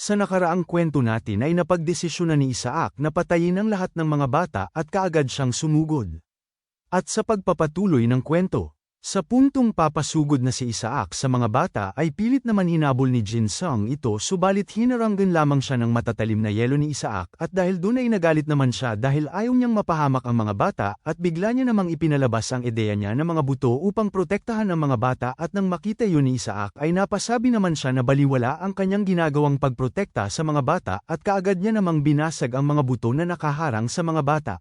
Sa nakaraang kwento natin ay napagdesisyon na ni Isaac na patayin ang lahat ng mga bata at kaagad siyang sumugod. At sa pagpapatuloy ng kwento, sa puntong papasugod na si Isaac sa mga bata ay pilit naman hinabol ni Jin Sung ito subalit hinaranggan lamang siya ng matatalim na yelo ni Isaac at dahil doon ay nagalit naman siya dahil ayaw niyang mapahamak ang mga bata at bigla niya namang ipinalabas ang ideya niya ng mga buto upang protektahan ang mga bata at nang makita yun ni Isaac ay napasabi naman siya na baliwala ang kanyang ginagawang pagprotekta sa mga bata at kaagad niya namang binasag ang mga buto na nakaharang sa mga bata.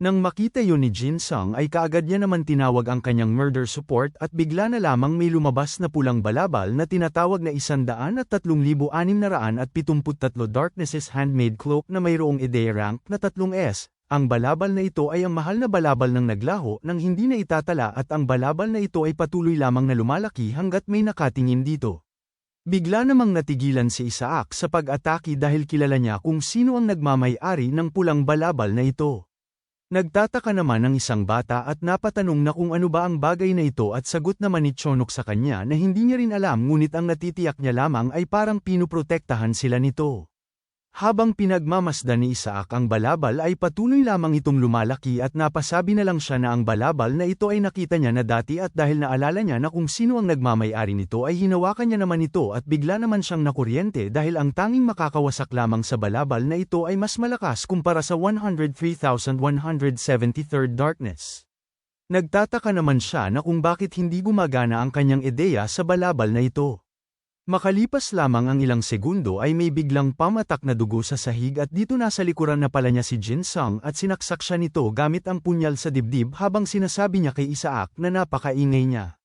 Nang makita yun ni Jin Sung ay kaagad niya naman tinawag ang kanyang murder support at bigla na lamang may lumabas na pulang balabal na tinatawag na 103,673 Darknesses Handmade Cloak na mayroong ideya rank na 3S. Ang balabal na ito ay ang mahal na balabal ng naglaho nang hindi na itatala at ang balabal na ito ay patuloy lamang na lumalaki hanggat may nakatingin dito. Bigla namang natigilan si Isaac sa pag-atake dahil kilala niya kung sino ang nagmamay-ari ng pulang balabal na ito. Nagtataka naman ang isang bata at napatanong na kung ano ba ang bagay na ito at sagot naman ni Chonok sa kanya na hindi niya rin alam ngunit ang natitiyak niya lamang ay parang pinuprotektahan sila nito. Habang pinagmamasdan ni Isaac ang balabal ay patuloy lamang itong lumalaki at napasabi na lang siya na ang balabal na ito ay nakita niya na dati at dahil naalala niya na kung sino ang nagmamayari nito ay hinawakan niya naman ito at bigla naman siyang nakuryente dahil ang tanging makakawasak lamang sa balabal na ito ay mas malakas kumpara sa 103,173rd darkness. Nagtataka naman siya na kung bakit hindi gumagana ang kanyang ideya sa balabal na ito. Makalipas lamang ang ilang segundo ay may biglang pamatak na dugo sa sahig at dito nasa likuran na pala niya si Jin Sung at sinaksak siya nito gamit ang punyal sa dibdib habang sinasabi niya kay Isaac na napakaingay niya.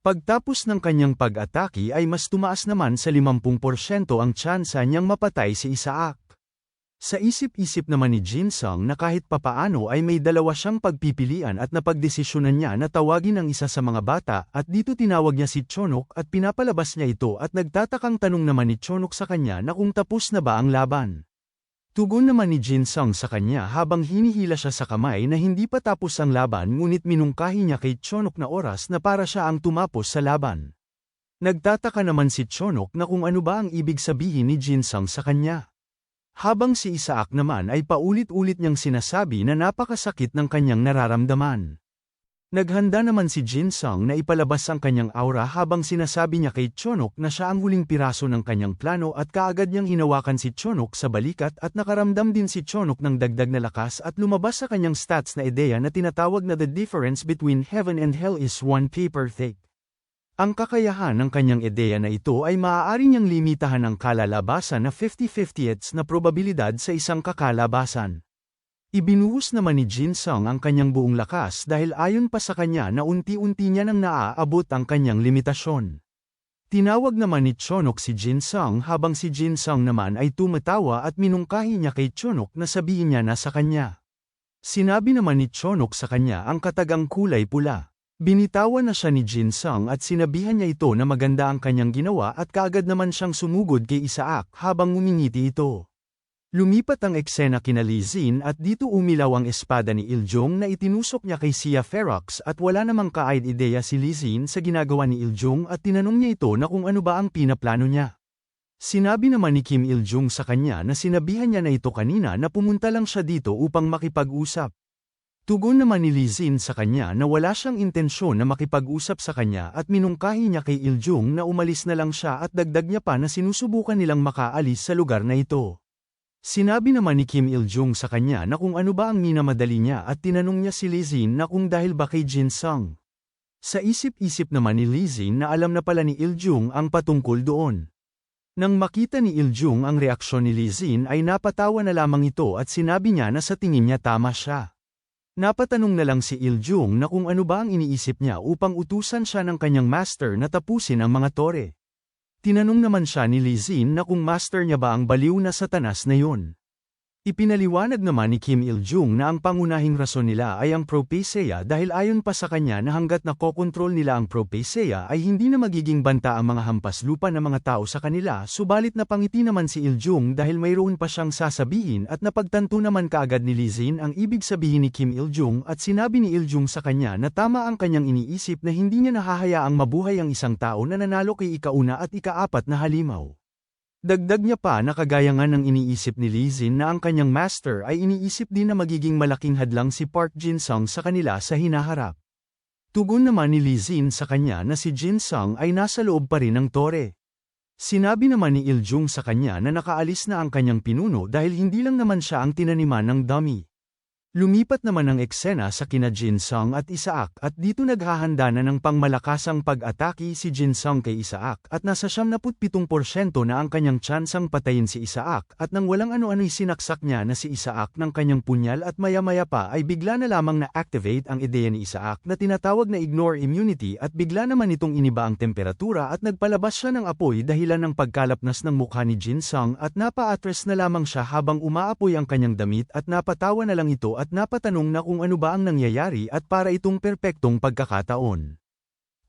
Pagtapos ng kanyang pag-atake ay mas tumaas naman sa 50% ang tsansa niyang mapatay si Isaac. Sa isip-isip naman ni Jin Sung na kahit papaano ay may dalawa siyang pagpipilian at napagdesisyonan niya na tawagin ang isa sa mga bata at dito tinawag niya si Chonok at pinapalabas niya ito at nagtatakang tanong naman ni Chonok sa kanya na kung tapos na ba ang laban. Tugon naman ni Jin Sung sa kanya habang hinihila siya sa kamay na hindi pa tapos ang laban ngunit minungkahi niya kay Chonok na oras na para siya ang tumapos sa laban. Nagtataka naman si Chonok na kung ano ba ang ibig sabihin ni Jin Sung sa kanya. Habang si Isaac naman ay paulit-ulit niyang sinasabi na napakasakit ng kanyang nararamdaman. Naghanda naman si Jin Sung na ipalabas ang kanyang aura habang sinasabi niya kay Chonok na siya ang huling piraso ng kanyang plano at kaagad niyang hinawakan si Chonok sa balikat at nakaramdam din si Chonok ng dagdag na lakas at lumabas sa kanyang stats na ideya na tinatawag na the difference between heaven and hell is one paper thick. Ang kakayahan ng kanyang ideya na ito ay maaari niyang limitahan ang kalalabasan na 50-50ths na probabilidad sa isang kakalabasan. Ibinuhos naman ni Jin Sung ang kanyang buong lakas dahil ayon pa sa kanya na unti-unti niya nang naaabot ang kanyang limitasyon. Tinawag naman ni Chonok si Jin Sung habang si Jin Sung naman ay tumatawa at minungkahi niya kay Chonok na sabihin niya na sa kanya. Sinabi naman ni Chonok sa kanya ang katagang kulay pula. Binitawan na siya ni Jin Sung at sinabihan niya ito na maganda ang kanyang ginawa at kaagad naman siyang sumugod kay Isaac habang umingiti ito. Lumipat ang eksena kina Zin at dito umilaw ang espada ni Iljong na itinusok niya kay Sia Ferox at wala namang kaid ideya si Zin sa ginagawa ni Iljong at tinanong niya ito na kung ano ba ang pinaplano niya. Sinabi naman ni Kim Iljong sa kanya na sinabihan niya na ito kanina na pumunta lang siya dito upang makipag-usap. Tugon naman ni Lizin sa kanya na wala siyang intensyon na makipag-usap sa kanya at minungkahi niya kay Iljung na umalis na lang siya at dagdag niya pa na sinusubukan nilang makaalis sa lugar na ito. Sinabi naman ni Kim Iljung sa kanya na kung ano ba ang minamadali niya at tinanong niya si Lizin na kung dahil ba kay Jin Sung. Sa isip-isip naman ni Lizin na alam na pala ni Iljung ang patungkol doon. Nang makita ni Iljung ang reaksyon ni Lizin ay napatawa na lamang ito at sinabi niya na sa tingin niya tama siya. Napatanong na lang si Iljung na kung ano ba ang iniisip niya upang utusan siya ng kanyang master na tapusin ang mga tore. Tinanong naman siya ni Lizin na kung master niya ba ang baliw na satanas na yun. Ipinaliwanag naman ni Kim Il-jung na ang pangunahing rason nila ay ang Propaceia dahil ayon pa sa kanya na hanggat nakokontrol nila ang Propaceia ay hindi na magiging banta ang mga hampas lupa ng mga tao sa kanila subalit napangiti naman si Il-jung dahil mayroon pa siyang sasabihin at napagtanto naman kaagad ni Lizin ang ibig sabihin ni Kim Il-jung at sinabi ni Il-jung sa kanya na tama ang kanyang iniisip na hindi niya nahahayaang mabuhay ang isang tao na nanalo kay ikauna at ikaapat na halimaw. Dagdag niya pa na kagaya nga ng iniisip ni Lee Zin na ang kanyang master ay iniisip din na magiging malaking hadlang si Park Jin-sung sa kanila sa hinaharap. Tugon naman ni Lee Zin sa kanya na si Jin-sung ay nasa loob pa rin ng tore. Sinabi naman ni Il Jung sa kanya na nakaalis na ang kanyang pinuno dahil hindi lang naman siya ang tinaniman ng dummy. Lumipat naman ang eksena sa kina Jinsung at Isaac at dito naghahanda na ng pangmalakasang pag-atake si Jinsung kay Isaac at nasa 77% na ang kanyang tsansang patayin si Isaac at nang walang ano-ano'y sinaksak niya na si Isaac ng kanyang punyal at maya-maya pa ay bigla na lamang na-activate ang ideya ni Isaac na tinatawag na ignore immunity at bigla naman itong iniba ang temperatura at nagpalabas siya ng apoy dahilan ng pagkalapnas ng mukha ni Jinsung at napa-atres na lamang siya habang umaapoy ang kanyang damit at napatawa na lang ito at napatanong na kung ano ba ang nangyayari at para itong perpektong pagkakataon.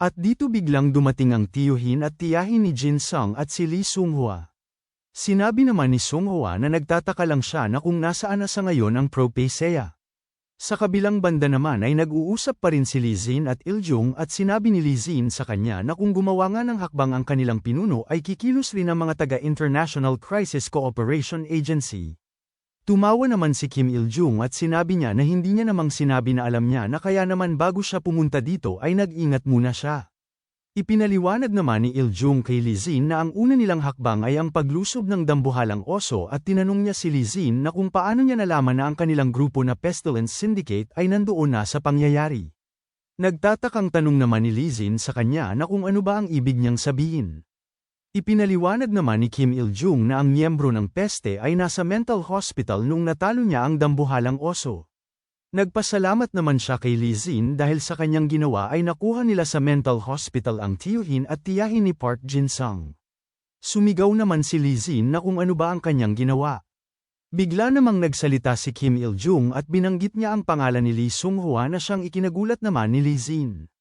At dito biglang dumating ang tiyuhin at tiyahin ni Jin Sung at si Lee Sunghua. Sinabi naman ni Sunghua na nagtataka lang siya na kung nasaan na sa ngayon ang Propaceya. Sa kabilang banda naman ay nag-uusap pa rin si Lee Zin at Iljung at sinabi ni Lee Zin sa kanya na kung gumawa nga ng hakbang ang kanilang pinuno ay kikilos rin ang mga taga-International Crisis Cooperation Agency. Tumawa naman si Kim Il-jung at sinabi niya na hindi niya namang sinabi na alam niya na kaya naman bago siya pumunta dito ay nag-ingat muna siya. Ipinaliwanag naman ni Il-jung kay Lizin na ang una nilang hakbang ay ang paglusob ng dambuhalang oso at tinanong niya si Lizin na kung paano niya nalaman na ang kanilang grupo na Pestilence Syndicate ay nandoon na sa pangyayari. Nagtatakang tanong naman ni Lizin sa kanya na kung ano ba ang ibig niyang sabihin. Ipinaliwanag naman ni Kim Il-jung na ang miyembro ng peste ay nasa mental hospital nung natalo niya ang dambuhalang oso. Nagpasalamat naman siya kay Lee Zin dahil sa kanyang ginawa ay nakuha nila sa mental hospital ang tiyuhin at tiyahin ni Park Jin-sung. Sumigaw naman si Lee Zin na kung ano ba ang kanyang ginawa. Bigla namang nagsalita si Kim Il-jung at binanggit niya ang pangalan ni Lee Sung-hwa na siyang ikinagulat naman ni Lee Zin.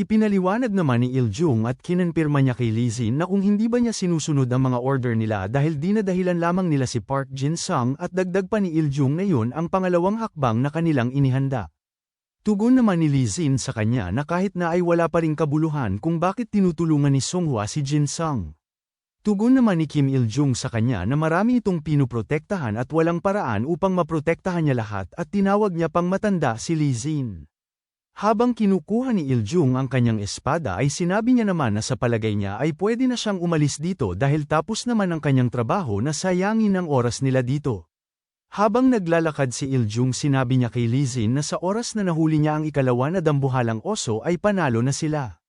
Ipinaliwanag naman ni Il-jung at kinonfirma niya kay Lizin na kung hindi ba niya sinusunod ang mga order nila dahil dinadahilan lamang nila si Park Jin-sung at dagdag pa ni Il-jung na yun ang pangalawang hakbang na kanilang inihanda. Tugon naman ni Lizin sa kanya na kahit na ay wala pa ring kabuluhan kung bakit tinutulungan ni Songhua si Jin-sung. Tugon naman ni Kim Il-jung sa kanya na marami itong pinuprotektahan at walang paraan upang maprotektahan niya lahat at tinawag niya pang matanda si Lizin. Habang kinukuha ni Iljung ang kanyang espada ay sinabi niya naman na sa palagay niya ay pwede na siyang umalis dito dahil tapos naman ang kanyang trabaho na sayangin ang oras nila dito. Habang naglalakad si Iljung sinabi niya kay Lizin na sa oras na nahuli niya ang ikalawa na dambuhalang oso ay panalo na sila.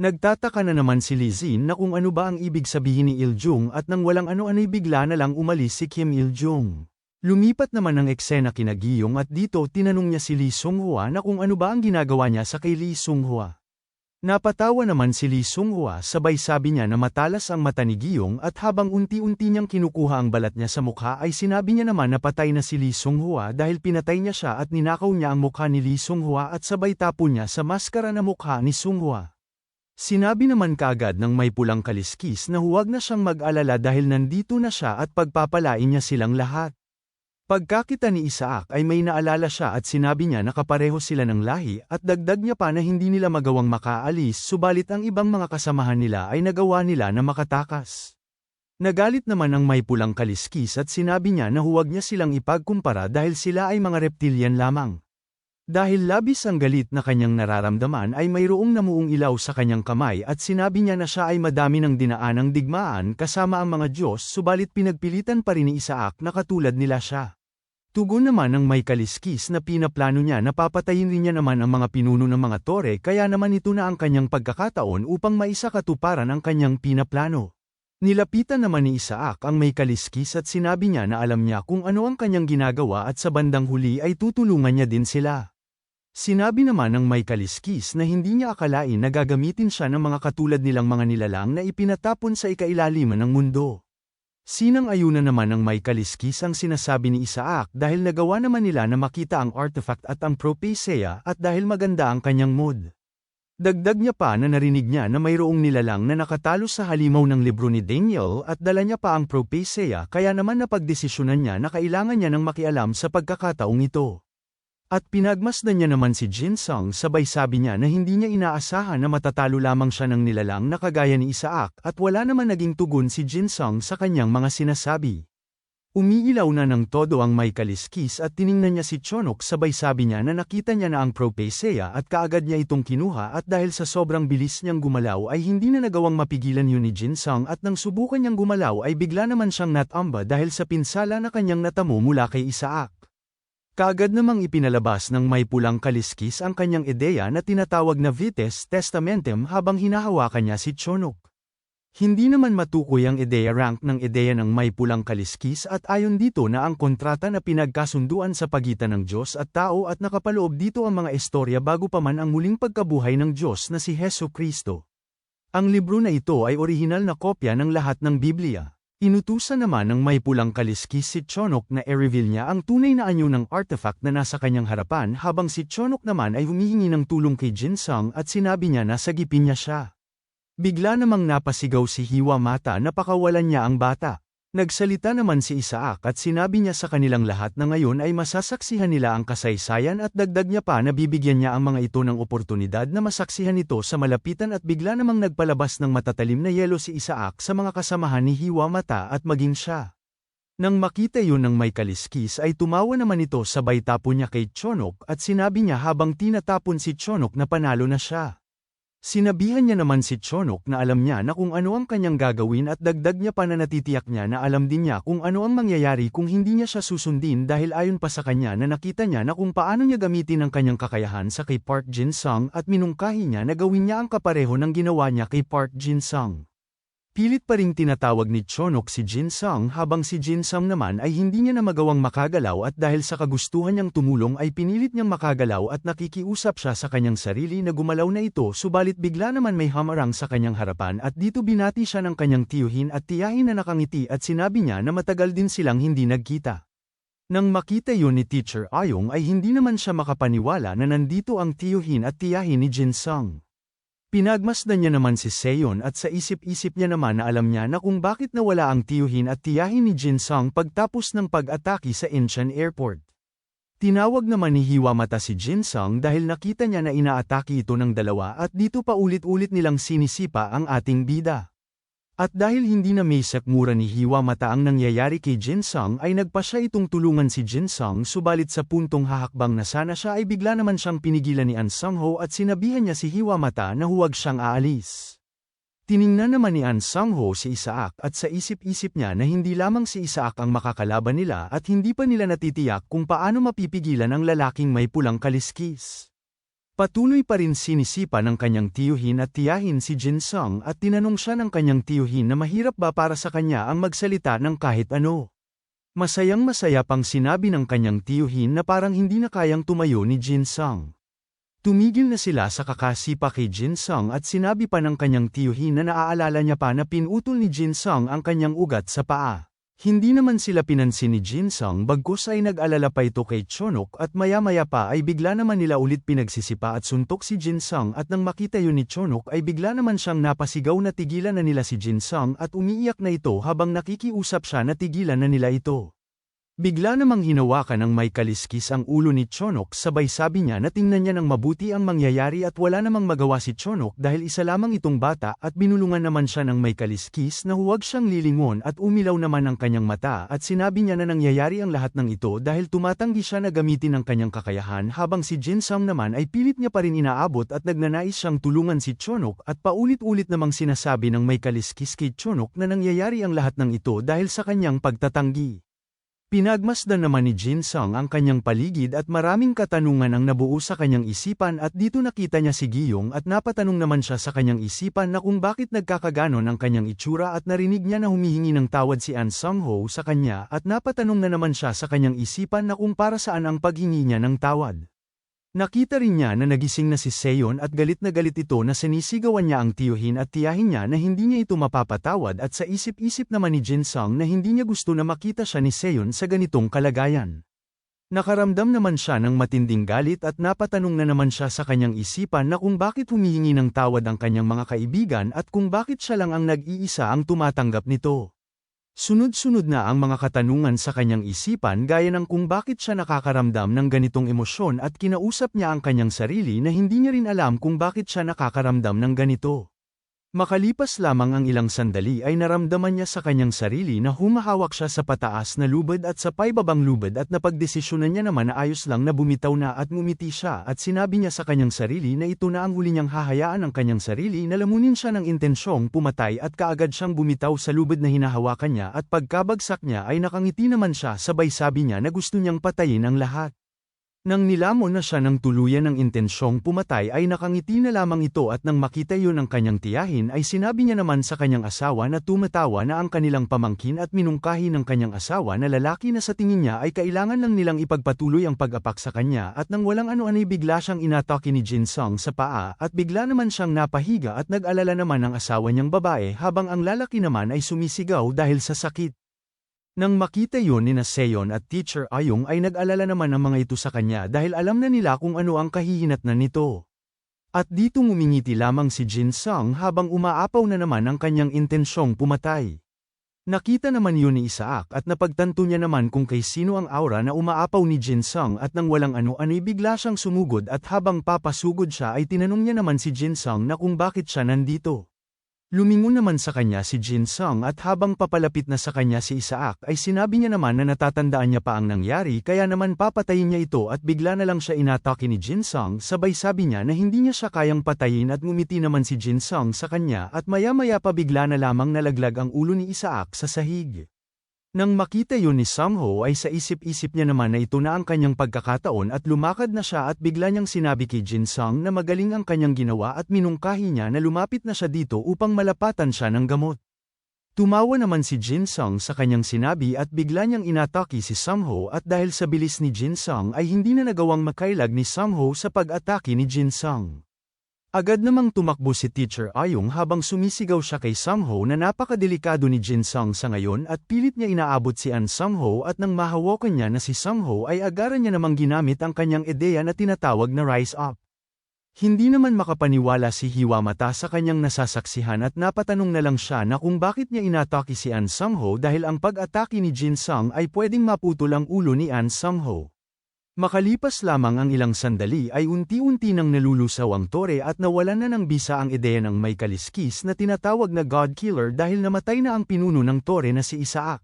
Nagtataka na naman si Lizin na kung ano ba ang ibig sabihin ni Iljung at nang walang ano-ano'y bigla na lang umalis si Kim Iljung. Lumipat naman ang eksena kina Giyong at dito tinanong niya si Lee Sunghua na kung ano ba ang ginagawa niya sa kay Lee Sunghua. Napatawa naman si Lee Sunghua sabay sabi niya na matalas ang mata ni Giyong at habang unti-unti niyang kinukuha ang balat niya sa mukha ay sinabi niya naman na patay na si Lee Sunghua dahil pinatay niya siya at ninakaw niya ang mukha ni Lee Sunghua at sabay tapo niya sa maskara na mukha ni Sunghua. Sinabi naman kaagad ng may pulang kaliskis na huwag na siyang mag-alala dahil nandito na siya at pagpapalain niya silang lahat. Pagkakita ni Isaac ay may naalala siya at sinabi niya na kapareho sila ng lahi at dagdag niya pa na hindi nila magawang makaalis subalit ang ibang mga kasamahan nila ay nagawa nila na makatakas. Nagalit naman ang may pulang kaliskis at sinabi niya na huwag niya silang ipagkumpara dahil sila ay mga reptilian lamang. Dahil labis ang galit na kanyang nararamdaman ay mayroong namuong ilaw sa kanyang kamay at sinabi niya na siya ay madami ng dinaanang digmaan kasama ang mga Diyos subalit pinagpilitan pa rin ni Isaac na katulad nila siya. Tugon naman ng may kaliskis na pinaplano niya na papatayin rin niya naman ang mga pinuno ng mga tore kaya naman ito na ang kanyang pagkakataon upang maisakatuparan ang kanyang pinaplano. Nilapitan naman ni Isaac ang may kaliskis at sinabi niya na alam niya kung ano ang kanyang ginagawa at sa bandang huli ay tutulungan niya din sila. Sinabi naman ng may kaliskis na hindi niya akalain na gagamitin siya ng mga katulad nilang mga nilalang na ipinatapon sa ikailaliman ng mundo. Sinang-ayunan naman ng may kaliskis ang sinasabi ni Isaac dahil nagawa naman nila na makita ang artifact at ang Propaceia at dahil maganda ang kanyang mood. Dagdag niya pa na narinig niya na mayroong nilalang na nakatalo sa halimaw ng libro ni Daniel at dala niya pa ang Propaceia kaya naman napagdesisyonan niya na kailangan niya ng makialam sa pagkakataong ito. At pinagmasdan niya naman si Jin Sung sabay sabi niya na hindi niya inaasahan na matatalo lamang siya ng nilalang na kagaya ni Isaac at wala naman naging tugon si Jin Sung sa kanyang mga sinasabi. Umiilaw na ng todo ang may kaliskis at tiningnan niya si Chonok sabay sabi niya na nakita niya na ang Propeseya at kaagad niya itong kinuha at dahil sa sobrang bilis niyang gumalaw ay hindi na nagawang mapigilan yun ni Jin Sung at nang subukan niyang gumalaw ay bigla naman siyang natamba dahil sa pinsala na kanyang natamo mula kay Isaac. Kaagad namang ipinalabas ng may pulang kaliskis ang kanyang ideya na tinatawag na Vites Testamentum habang hinahawakan niya si Chonok. Hindi naman matukoy ang ideya rank ng ideya ng may pulang kaliskis at ayon dito na ang kontrata na pinagkasunduan sa pagitan ng Diyos at tao at nakapaloob dito ang mga istorya bago pa man ang muling pagkabuhay ng Diyos na si Heso Kristo. Ang libro na ito ay orihinal na kopya ng lahat ng Biblia. Inutusan naman ng may pulang kaliskis si Chonok na i-reveal niya ang tunay na anyo ng artifact na nasa kanyang harapan habang si Chonok naman ay humihingi ng tulong kay Jin Sung at sinabi niya na sagipin niya siya. Bigla namang napasigaw si Hiwa Mata na pakawalan niya ang bata. Nagsalita naman si Isaac at sinabi niya sa kanilang lahat na ngayon ay masasaksihan nila ang kasaysayan at dagdag niya pa na bibigyan niya ang mga ito ng oportunidad na masaksihan ito sa malapitan at bigla namang nagpalabas ng matatalim na yelo si Isaac sa mga kasamahan ni Hiwa Mata at maging siya. Nang makita yun ng may kaliskis ay tumawa naman ito sabay tapon niya kay Chonok at sinabi niya habang tinatapon si Chonok na panalo na siya. Sinabihan niya naman si Chonok na alam niya na kung ano ang kanyang gagawin at dagdag niya pa na natitiyak niya na alam din niya kung ano ang mangyayari kung hindi niya siya susundin dahil ayon pa sa kanya na nakita niya na kung paano niya gamitin ang kanyang kakayahan sa kay Park Jin Sung at minungkahi niya na gawin niya ang kapareho ng ginawa niya kay Park Jin Sung. Pilit pa ring tinatawag ni Chonok si Jin Sung habang si Jin Sung naman ay hindi niya na magawang makagalaw at dahil sa kagustuhan niyang tumulong ay pinilit niyang makagalaw at nakikiusap siya sa kanyang sarili na gumalaw na ito subalit bigla naman may hamarang sa kanyang harapan at dito binati siya ng kanyang tiyuhin at tiyahin na nakangiti at sinabi niya na matagal din silang hindi nagkita. Nang makita yun ni Teacher Ayong ay hindi naman siya makapaniwala na nandito ang tiyuhin at tiyahin ni Jin Sung. Pinagmasdan niya naman si Seon at sa isip-isip niya naman na alam niya na kung bakit nawala ang tiyuhin at tiyahin ni Jin Sung pagtapos ng pag-atake sa Incheon Airport. Tinawag naman ni Hiwa mata si Jin Sung dahil nakita niya na inaatake ito ng dalawa at dito pa ulit-ulit nilang sinisipa ang ating bida. At dahil hindi na may sakmura ni Hiwa mata ang nangyayari kay Jin Sung ay nagpa siya itong tulungan si Jin Sung subalit sa puntong hahakbang na sana siya ay bigla naman siyang pinigilan ni An Sung Ho at sinabihan niya si Hiwa mata na huwag siyang aalis. Tiningnan naman ni An Sung Ho si Isaac at sa isip-isip niya na hindi lamang si Isaac ang makakalaban nila at hindi pa nila natitiyak kung paano mapipigilan ang lalaking may pulang kaliskis. Patuloy pa rin sinisipa ng kanyang tiyuhin at tiyahin si Jin Sung at tinanong siya ng kanyang tiyuhin na mahirap ba para sa kanya ang magsalita ng kahit ano. Masayang masaya pang sinabi ng kanyang tiyuhin na parang hindi na kayang tumayo ni Jin Sung. Tumigil na sila sa kakasipa kay Jin Sung at sinabi pa ng kanyang tiyuhin na naaalala niya pa na pinutol ni Jin Sung ang kanyang ugat sa paa. Hindi naman sila pinansin ni Jin Sung bagkus ay nag-alala pa ito kay Chonok at maya-maya pa ay bigla naman nila ulit pinagsisipa at suntok si Jin Sung at nang makita yun ni Chonok ay bigla naman siyang napasigaw na tigilan na nila si Jin Sung at umiiyak na ito habang nakikiusap siya na tigilan na nila ito. Bigla namang hinawakan ng may kaliskis ang ulo ni Chonok sabay sabi niya na tingnan niya ng mabuti ang mangyayari at wala namang magawa si Chonok dahil isa lamang itong bata at binulungan naman siya ng may kaliskis na huwag siyang lilingon at umilaw naman ang kanyang mata at sinabi niya na nangyayari ang lahat ng ito dahil tumatanggi siya na gamitin ang kanyang kakayahan habang si Jin Sung naman ay pilit niya pa rin inaabot at nagnanais siyang tulungan si Chonok at paulit-ulit namang sinasabi ng may kaliskis kay Chonok na nangyayari ang lahat ng ito dahil sa kanyang pagtatanggi. Pinagmasdan naman ni Jin Sung ang kanyang paligid at maraming katanungan ang nabuo sa kanyang isipan at dito nakita niya si Giyong at napatanong naman siya sa kanyang isipan na kung bakit nagkakaganon ang kanyang itsura at narinig niya na humihingi ng tawad si An Sung Ho sa kanya at napatanong na naman siya sa kanyang isipan na kung para saan ang paghingi niya ng tawad. Nakita rin niya na nagising na si Seon at galit na galit ito na sinisigawan niya ang tiyuhin at tiyahin niya na hindi niya ito mapapatawad at sa isip-isip naman ni Jin Sung na hindi niya gusto na makita siya ni Seon sa ganitong kalagayan. Nakaramdam naman siya ng matinding galit at napatanong na naman siya sa kanyang isipan na kung bakit humihingi ng tawad ang kanyang mga kaibigan at kung bakit siya lang ang nag-iisa ang tumatanggap nito. Sunod-sunod na ang mga katanungan sa kanyang isipan gaya ng kung bakit siya nakakaramdam ng ganitong emosyon at kinausap niya ang kanyang sarili na hindi niya rin alam kung bakit siya nakakaramdam ng ganito. Makalipas lamang ang ilang sandali ay naramdaman niya sa kanyang sarili na humahawak siya sa pataas na lubad at sa paibabang lubad at napagdesisyonan niya naman na ayos lang na bumitaw na at ngumiti siya at sinabi niya sa kanyang sarili na ito na ang huli niyang hahayaan ang kanyang sarili na lamunin siya ng intensyong pumatay at kaagad siyang bumitaw sa lubad na hinahawakan niya at pagkabagsak niya ay nakangiti naman siya sabay sabi niya na gusto niyang patayin ang lahat. Nang nilamon na siya ng tuluyan ng intensyong pumatay ay nakangiti na lamang ito at nang makita yun ng kanyang tiyahin ay sinabi niya naman sa kanyang asawa na tumatawa na ang kanilang pamangkin at minungkahi ng kanyang asawa na lalaki na sa tingin niya ay kailangan lang nilang ipagpatuloy ang pag-apak sa kanya at nang walang ano-ano bigla siyang inatake ni Jin Sung sa paa at bigla naman siyang napahiga at nag-alala naman ang asawa niyang babae habang ang lalaki naman ay sumisigaw dahil sa sakit. Nang makita yun ni na Seon at Teacher Ayong ay nag-alala naman ang mga ito sa kanya dahil alam na nila kung ano ang kahihinatnan nito. At dito ngumingiti lamang si Jin Sung habang umaapaw na naman ang kanyang intensyong pumatay. Nakita naman yun ni Isaac at napagtanto niya naman kung kay sino ang aura na umaapaw ni Jin Sung at nang walang ano-ano'y bigla siyang sumugod at habang papasugod siya ay tinanong niya naman si Jin Sung na kung bakit siya nandito. Lumingon naman sa kanya si Jin Sung at habang papalapit na sa kanya si Isaac ay sinabi niya naman na natatandaan niya pa ang nangyari kaya naman papatayin niya ito at bigla na lang siya inatake ni Jin Sung sabay sabi niya na hindi niya siya kayang patayin at ngumiti naman si Jin Sung sa kanya at maya-maya pa bigla na lamang nalaglag ang ulo ni Isaac sa sahig. Nang makita yun ni Sangho ay sa isip-isip niya naman na ito na ang kanyang pagkakataon at lumakad na siya at bigla niyang sinabi kay Jin Sung na magaling ang kanyang ginawa at minungkahi niya na lumapit na siya dito upang malapatan siya ng gamot. Tumawa naman si Jin Sung sa kanyang sinabi at bigla niyang inatake si Sangho at dahil sa bilis ni Jin Sung ay hindi na nagawang makailag ni Sangho sa pag-atake ni Jin Sung. Agad namang tumakbo si Teacher Ayong habang sumisigaw siya kay Sangho na napakadelikado ni Jin Sung sa ngayon at pilit niya inaabot si An Sangho at nang mahawakan niya na si Sangho ay agaran niya namang ginamit ang kanyang ideya na tinatawag na Rise Up. Hindi naman makapaniwala si Hiwa Mata sa kanyang nasasaksihan at napatanong na lang siya na kung bakit niya inatake si An Sangho dahil ang pag-atake ni Jin Sung ay pwedeng maputol ang ulo ni An Sangho. Makalipas lamang ang ilang sandali ay unti-unti nang nalulusaw ang tore at nawalan na ng bisa ang ideya ng may kaliskis na tinatawag na God Killer dahil namatay na ang pinuno ng tore na si Isaac.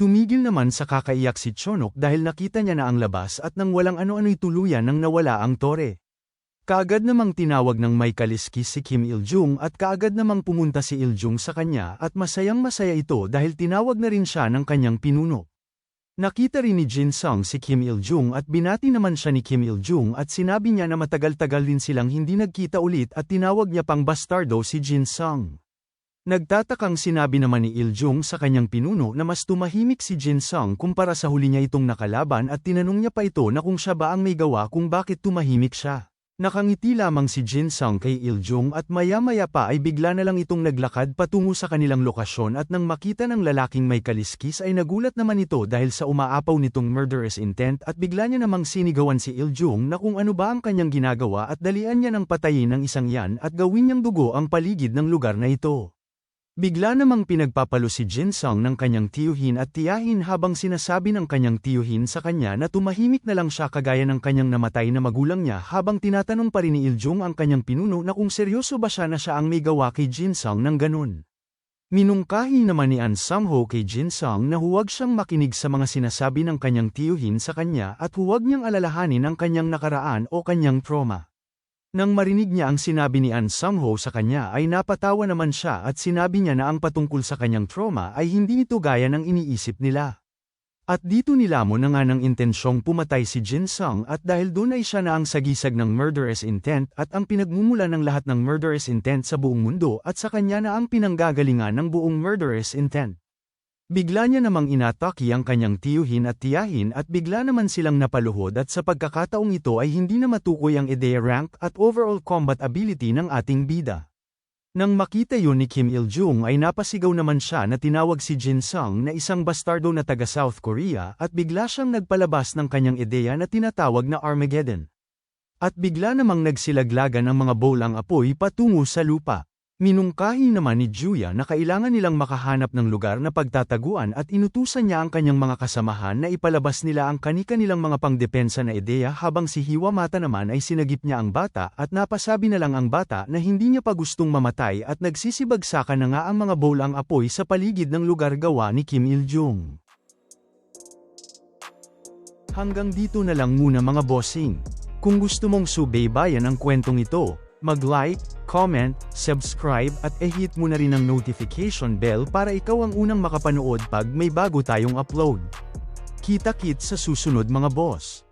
Tumigil naman sa kakaiyak si Chonok dahil nakita niya na ang labas at nang walang ano-ano'y tuluyan nang nawala ang tore. Kaagad namang tinawag ng may kaliskis si Kim Il-jung at kaagad namang pumunta si Il-jung sa kanya at masayang masaya ito dahil tinawag na rin siya ng kanyang pinuno. Nakita rin ni Jin Sung si Kim Il-jung at binati naman siya ni Kim Il-jung at sinabi niya na matagal-tagal din silang hindi nagkita ulit at tinawag niya pang bastardo si Jin Sung. Nagtatakang sinabi naman ni Il-jung sa kanyang pinuno na mas tumahimik si Jin Sung kumpara sa huli niya itong nakalaban at tinanong niya pa ito na kung siya ba ang may gawa kung bakit tumahimik siya. Nakangiti lamang si Jin Sung kay Il-jung at maya-maya pa ay bigla na lang itong naglakad patungo sa kanilang lokasyon at nang makita ng lalaking may kaliskis ay nagulat naman ito dahil sa umaapaw nitong murderous intent at bigla niya namang sinigawan si Il-jung na kung ano ba ang kanyang ginagawa at dalian niya ng patayin ng isang yan at gawin niyang dugo ang paligid ng lugar na ito. Bigla namang pinagpapalo si Jin Sung ng kanyang tiyuhin at tiyahin habang sinasabi ng kanyang tiyuhin sa kanya na tumahimik na lang siya kagaya ng kanyang namatay na magulang niya habang tinatanong pa rin ni Iljung ang kanyang pinuno na kung seryoso ba siya na siya ang may gawa kay Jin Sung ng ganun. Minungkahi naman ni An Samho kay Jin Sung na huwag siyang makinig sa mga sinasabi ng kanyang tiyuhin sa kanya at huwag niyang alalahanin ang kanyang nakaraan o kanyang trauma. Nang marinig niya ang sinabi ni An Sangho sa kanya ay napatawa naman siya at sinabi niya na ang patungkol sa kanyang trauma ay hindi ito gaya ng iniisip nila. At dito nilamon na nga ng intensyong pumatay si Jin Sung at dahil doon ay siya na ang sagisag ng murderous intent at ang pinagmumula ng lahat ng murderous intent sa buong mundo at sa kanya na ang pinanggagalingan ng buong murderous intent. Bigla niya namang inatake ang kanyang tiyuhin at tiyahin at bigla naman silang napaluhod at sa pagkakataong ito ay hindi na matukoy ang ideya rank at overall combat ability ng ating bida. Nang makita yun ni Kim Il-jung ay napasigaw naman siya na tinawag si Jin Sung na isang bastardo na taga South Korea at bigla siyang nagpalabas ng kanyang ideya na tinatawag na Armageddon. At bigla namang nagsilaglagan ang mga bowl ang apoy patungo sa lupa. Minungkahi naman ni Juya na kailangan nilang makahanap ng lugar na pagtataguan at inutusan niya ang kanyang mga kasamahan na ipalabas nila ang kani-kanilang mga pangdepensa na ideya habang si Hiwamata naman ay sinagip niya ang bata at napasabi na lang ang bata na hindi niya pa gustong mamatay at nagsisibagsakan na nga ang mga bowl ang apoy sa paligid ng lugar gawa ni Kim Il-jung. Hanggang dito na lang muna mga bossing. Kung gusto mong subaybayan ang kwentong ito, mag-like, comment, subscribe at e-hit mo na rin ang notification bell para ikaw ang unang makapanood pag may bago tayong upload. Kita-kit sa susunod mga boss.